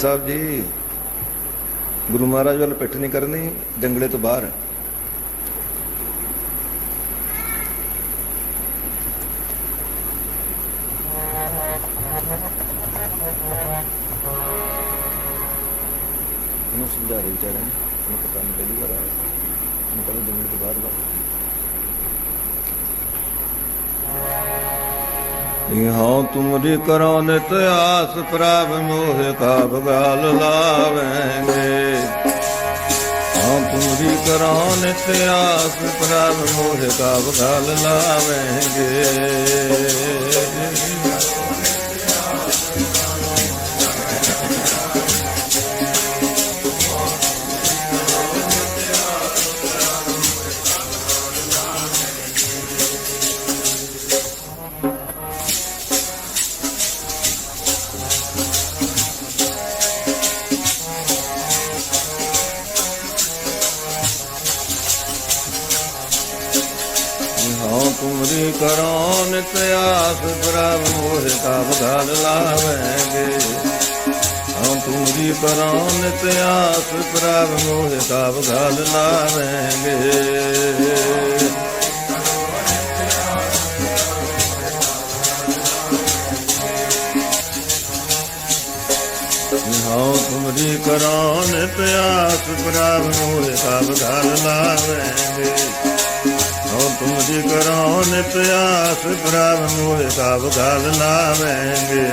ਸਾਹਿਬ ਜੀ, ਗੁਰੂ ਮਹਾਰਾਜ ਵੱਲ ਪਿੱਠ ਨਹੀਂ ਕਰਨੀ, ਜੰਗਲੇ ਤੋਂ ਬਾਹਰ। ਇਹਨੂੰ ਸਮਝਾ ਦੇ ਵਿਚਾਰੇ ਨੂੰ ਇਹਨੂੰ ਪਤਾ ਨਹੀਂ ਪਹਿਲੀ ਵਾਰ ਆਇਆ। ਇਹਨੂੰ ਕਹਿੰਦੇ ਜੰਗਲ ਤੋਂ ਬਾਹਰ ਬਾਹਰ ਇਹਾਂ ਤੁਮਰੀ ਕਰੋ ਨਿਤ ਆਸ, ਪ੍ਰਭ ਮੋਹ ਕਾ ਬਗਾਲ ਲਾਵੇਂਗੇ। ਹਾਂ ਤੁਮਰੀ ਕਰੋ ਨਿਤ ਆਸ, ਪ੍ਰਭ ਮੋਹ ਕਾ ਬਗਾਲ ਲਾਵੇਂਗੇ। ਕਰੋ ਨਿਤ ਆਸ ਪ੍ਰਭ, ਮੋਹ ਕਾ ਬਗਾਲ ਲਾਵੇਂਗੇ। ਹਾਂ ਤੁਮਰੀ ਕਰੋ ਨਿਤ ਆਸ ਪ੍ਰਭ, ਮੋਹ ਕਾ ਬਗਾਲ ਲਾਵੇਂਗੇ। ਹਾਂ ਤੁਮਰੀ ਕਰੋ ਪਿਆਸ ਆਸ ਪ੍ਰਭ, ਮੋਹ ਕਾ ਬਗਾਲ ਲਾਵੇਂਗੇ। ਹਉ ਤੁਮਰੀ ਕਰੋ ਨਿਤ ਆਸ ਪ੍ਰਭ ਮੋਹਿ ਕਾ ਬਗਾਲ ਲਾਵੇਂਗੇ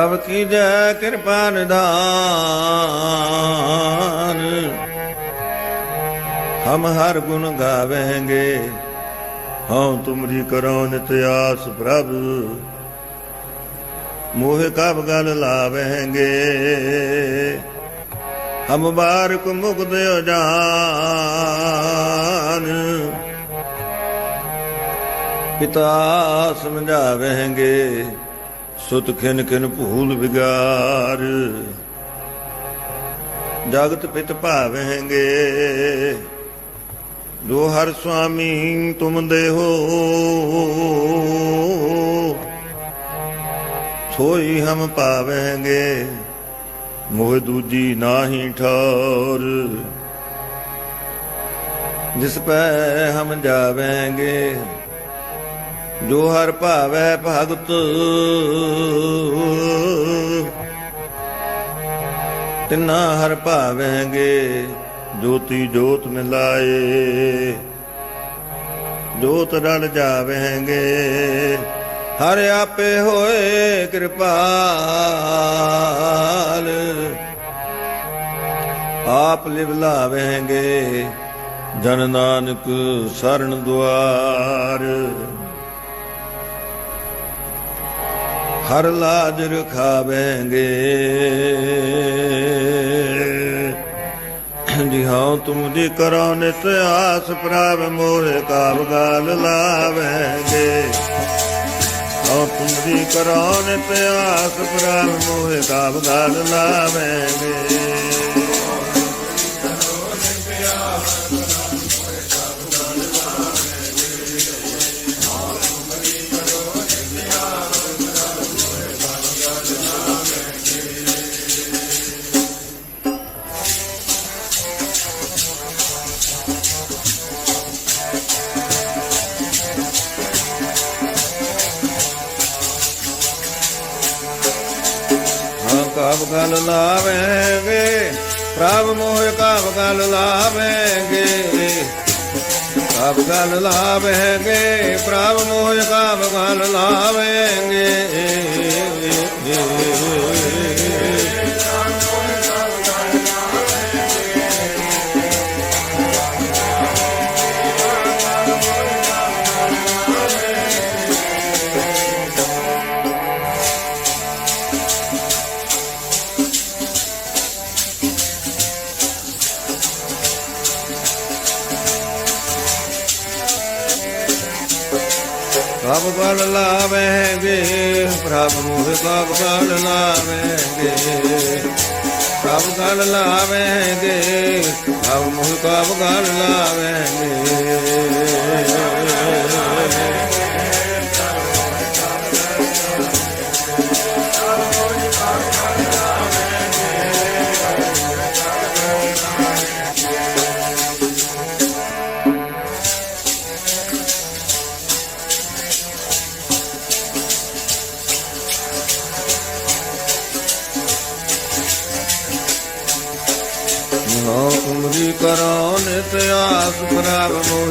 ਪ੍ਰਭ ਕੀ ਜੈ ਕਿਰਪਾ ਨਿਧਾਨ। ਹਮ ਹਰ ਗੁਣ ਗਾਵੇਂਗੇ, ਹਉ ਤੁਮਰੀ ਕਰੋ ਨਿਤ ਆਸ ਪ੍ਰਭ। ਮੋਹ ਕਬ ਗਲ ਲਾਵੇਂਗੇ, ਹਮ ਬਾਰਕ ਮੁਕਤ ਜਾਨ ਪਿਤਾ ਸਮਝਾਵੇਂਗੇ ਸੁਤ ਖਿਨ ਖਿਨ ਭੂਲ ਵਿਗਾਰ। ਜਗਤ ਪਿਤ ਭਾਵੇਂਗੇ ਜੋ ਹਰ ਸੁਆਮੀ ਤੁਮ ਦੇਹੋ ਸੋਈ ਹਮ ਪਾਵੇਂਗੇ ਮੋਹ ਦੂਜੀ ਨਾਹੀ ਠੌਰ। ਜਿਸ ਪੈ ਹਮ ਜਾਵੇਂਗੇ ਜੋ ਹਰ ਭਾਵੈ ਭਗਤ। ਤਿਨਾ ਹਰ ਭਾਵੈਂਗੇ, ਜੋਤੀ ਜੋਤ ਮਿਲਾਏ। ਜੋਤ ਰਲ ਜਾਵੇਂਗੇ, ਹਰ ਆਪੇ ਹੋਏ ਕਿਰਪਾਲ। ਆਪ ਲਿਵ ਲਾਵੇਂਗੇ, ਜਨ ਨਾਨਕ ਸਰਨ ਦੁਆਰ। ਹਰ ਲਾਜ ਰਖਾਵੇਂਗੇ। ਜੀ ਹਾਂ, ਤੁਮ ਦੀ ਕਰੋ ਨਿਤ ਆਸ, ਪ੍ਰਭ ਮੋਹ ਕਾਬ ਗਾਲ ਲਾਵੇਂਗੇ। ਹਾਂ, ਤੁਮ ਦੀ ਕਰੋ ਨਿਤ ਆਸ, ਪ੍ਰਭ ਮੋਹ ਕਾਬ ਗਾਲ ਲਾਵੇਂਗੇ। ਹਾਂ ਕਾਬ ਗਲ ਲਾਵੇਂਗੇ, ਪ੍ਰਭ ਮੋਹ ਕਾਬ ਗਲ ਲਾਵੇਂਗੇ। ਕਾਬ ਗਲ ਲਾਵੇਂਗੇ, ਪ੍ਰਭ ਮੋਹ ਕਾਬ ਗਲ ਲਾਵੇਂਗੇ। ਕਬ ਗਲ ਲਾਵੇਂਗੇ, ਪ੍ਰਭ ਮੋਹ ਕਬ ਗਲ ਲਾਵੇਂਗੇ। ਕਬ ਗਲ ਲਾਵੇਂਗੇ, ਪ੍ਰਭ ਮੋਹ ਕਬ ਗਲ ਲਾਵੇਂਗੇ।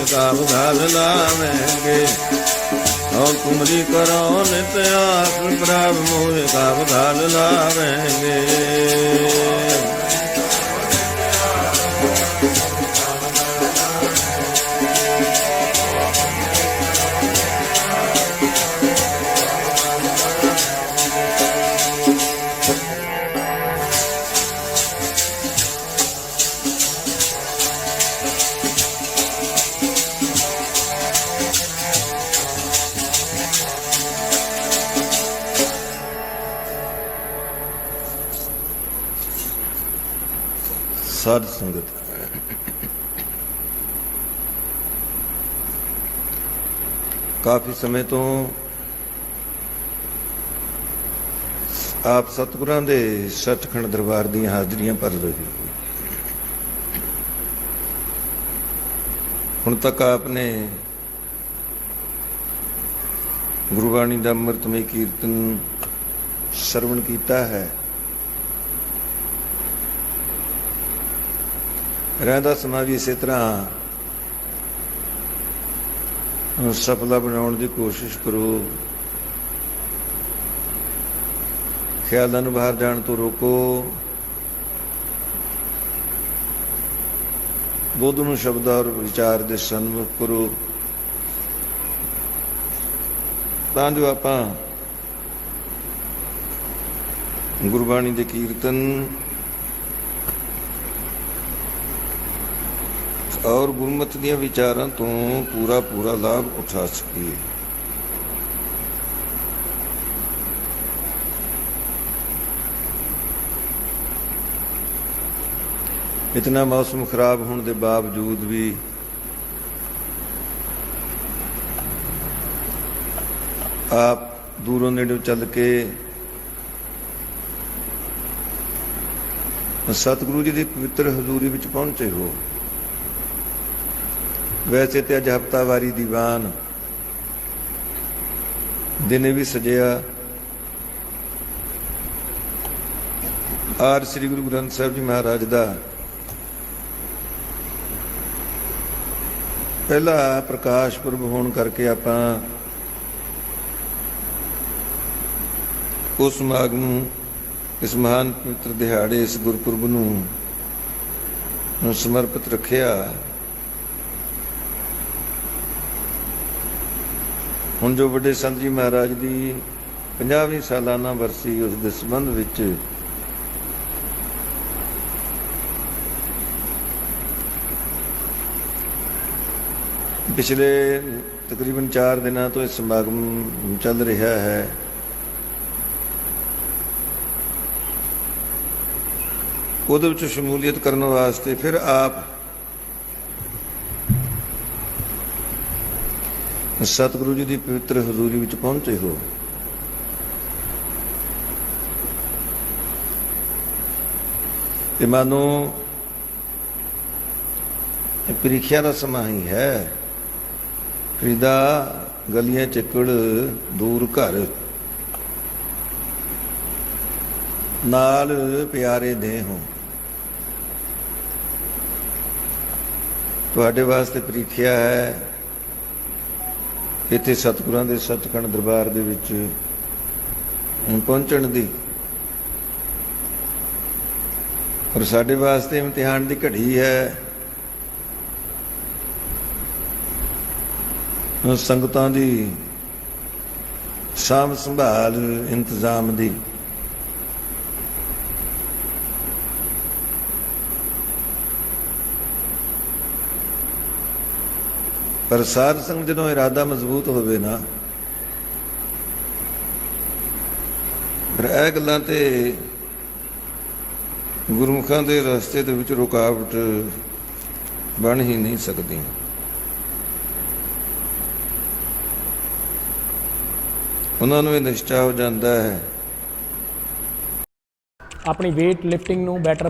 ਪ੍ਰਭ ਮੋਹ ਕਬ ਗਲ ਲਾਵੇਂਗੇ। ਨੋ ਤੁਮਰੀ ਕਰੋ ਨਿਤ ਆਸ ਪ੍ਰਭ ਮੋਹ ਕਬ ਗਲ ਲਾਵੇਂਗੇ। ਸਾਧ ਸੰਗਤ। ਕਾਫੀ ਸਮੇਂ ਤੋਂ ਆਪ ਸਤਿਗੁਰਾਂ ਦੇ ਸੱਚਖੰਡ ਦਰਬਾਰ ਦੀਆਂ ਹਾਜ਼ਰੀਆਂ ਭਰ ਰਹੇ ਹੋ। ਹੁਣ ਤੱਕ ਆਪ ਨੇ ਗੁਰਬਾਣੀ ਦਾ ਅੰਮ੍ਰਿਤਮਈ ਕੀਰਤਨ ਸਰਵਣ ਕੀਤਾ ਹੈ। ਰਹਿੰਦਾ ਸਮਾਂ ਵੀ ਇਸੇ ਤਰ੍ਹਾਂ। ਸਫਲਾ ਬਣਾਉਣ ਦੀ ਕੋਸ਼ਿਸ਼ ਕਰੋ। ਖਿਆਲਾਂ ਨੂੰ ਬਾਹਰ ਜਾਣ ਤੋਂ ਰੋਕੋ। ਬੁੱਧ ਨੂੰ ਸ਼ਬਦ ਔਰ ਵਿਚਾਰ ਦੇ ਸਨਮੁਖ ਕਰੋ। ਤਾਂ ਜੋ ਆਪਾਂ ਗੁਰਬਾਣੀ ਦੇ ਕੀਰਤਨ ਔਰ ਗੁਰਮਤਿ ਦੀਆਂ ਵਿਚਾਰਾਂ ਤੋਂ ਪੂਰਾ ਪੂਰਾ ਲਾਭ ਉਠਾ ਸਕੀਏ ਇਤਨਾ ਮੌਸਮ ਖਰਾਬ ਹੋਣ ਦੇ ਬਾਵਜੂਦ ਵੀ ਆਪ ਦੂਰੋਂ ਨੇੜੇ ਚੱਲ ਕੇ ਸਤਿਗੁਰੂ ਜੀ ਦੀ ਪਵਿੱਤਰ ਹਜ਼ੂਰੀ ਵਿੱਚ ਪਹੁੰਚੇ ਹੋ। ਵੈਸੇ ਤੇ ਅੱਜ ਹਫਤਾਵਾਰੀ ਦੀਵਾਨ। ਦਿਨੇ ਵੀ ਸਜਿਆ। ਆਰ ਸ੍ਰੀ ਗੁਰੂ ਗ੍ਰੰਥ ਸਾਹਿਬ ਜੀ ਮਹਾਰਾਜ ਦਾ। ਪਹਿਲਾ ਪ੍ਰਕਾਸ਼ ਪੁਰਬ ਹੋਣ ਕਰਕੇ ਆਪਾਂ ਉਸ ਸਮਾਗਮ ਨੂੰ, ਇਸ ਮਹਾਨ ਪਵਿੱਤਰ ਦਿਹਾੜੇ, ਇਸ ਗੁਰਪੁਰਬ ਨੂੰ ਸਮਰਪਿਤ ਰੱਖਿਆ। ਹੁਣ ਜੋ ਵੱਡੇ ਸੰਤ ਜੀ ਮਹਾਰਾਜ ਦੀ 50ਵੀਂ ਸਾਲਾਨਾ ਵਰਸੀ ਉਸ ਦੇ ਸੰਬੰਧ ਵਿੱਚ ਪਿਛਲੇ ਤਕਰੀਬਨ 4 ਦਿਨਾਂ ਤੋਂ ਇਹ ਸਮਾਗਮ ਚੱਲ ਰਿਹਾ ਹੈ। ਉਹਦੇ ਵਿੱਚ ਸ਼ਮੂਲੀਅਤ ਕਰਨ ਵਾਸਤੇ ਫਿਰ ਆਪ ਸਤਿਗੁਰੂ ਜੀ ਦੀ ਪਵਿੱਤਰ ਹਜ਼ੂਰੀ ਵਿੱਚ ਪਹੁੰਚੇ ਹੋ। ਇਹ ਮਾਨੋ, ਇਹ ਪ੍ਰੀਖਿਆ ਦਾ ਸਮਾਂ ਹੀ ਹੈ। ਫਰੀਦਾ ਗਲੀਆਂ ਚਿੱਕੜ ਦੂਰ ਘਰ। ਨਾਲ ਪਿਆਰੇ ਦੇ ਹੋ। ਤੁਹਾਡੇ ਵਾਸਤੇ ਪ੍ਰੀਖਿਆ ਹੈ ਇੱਥੇ ਸਤਿਗੁਰਾਂ ਦੇ ਸੱਚਖੰਡ ਦਰਬਾਰ ਦੇ ਵਿੱਚ ਪਹੁੰਚਣ ਦੀ। ਪਰ ਸਾਡੇ ਵਾਸਤੇ ਇਮਤਿਹਾਨ ਦੀ ਘੜੀ ਹੈ। ਸੰਗਤਾਂ ਦੀ ਸਾਂਭ ਸੰਭਾਲ, ਇੰਤਜ਼ਾਮ ਦੀ ਪਰ ਸਾਧ ਸੰਗ ਜਦੋਂ ਇਰਾਦਾ ਮਜ਼ਬੂਤ ਹੋਵੇ ਨਾ ਪਰ ਇਹ ਗੱਲਾਂ ਤੇ ਗੁਰਮੁਖਾਂ ਦੇ ਰਸਤੇ ਦੇ ਵਿੱਚ ਰੁਕਾਵਟ ਬਣ ਹੀ ਨਹੀਂ ਸਕਦੀ ਉਹਨਾਂ ਨੂੰ ਇਹ ਨਿਸ਼ਚਾ ਹੋ ਜਾਂਦਾ ਹੈ। ਆਪਣੀ weight lifting ਨੂੰ ਬੈਟਰ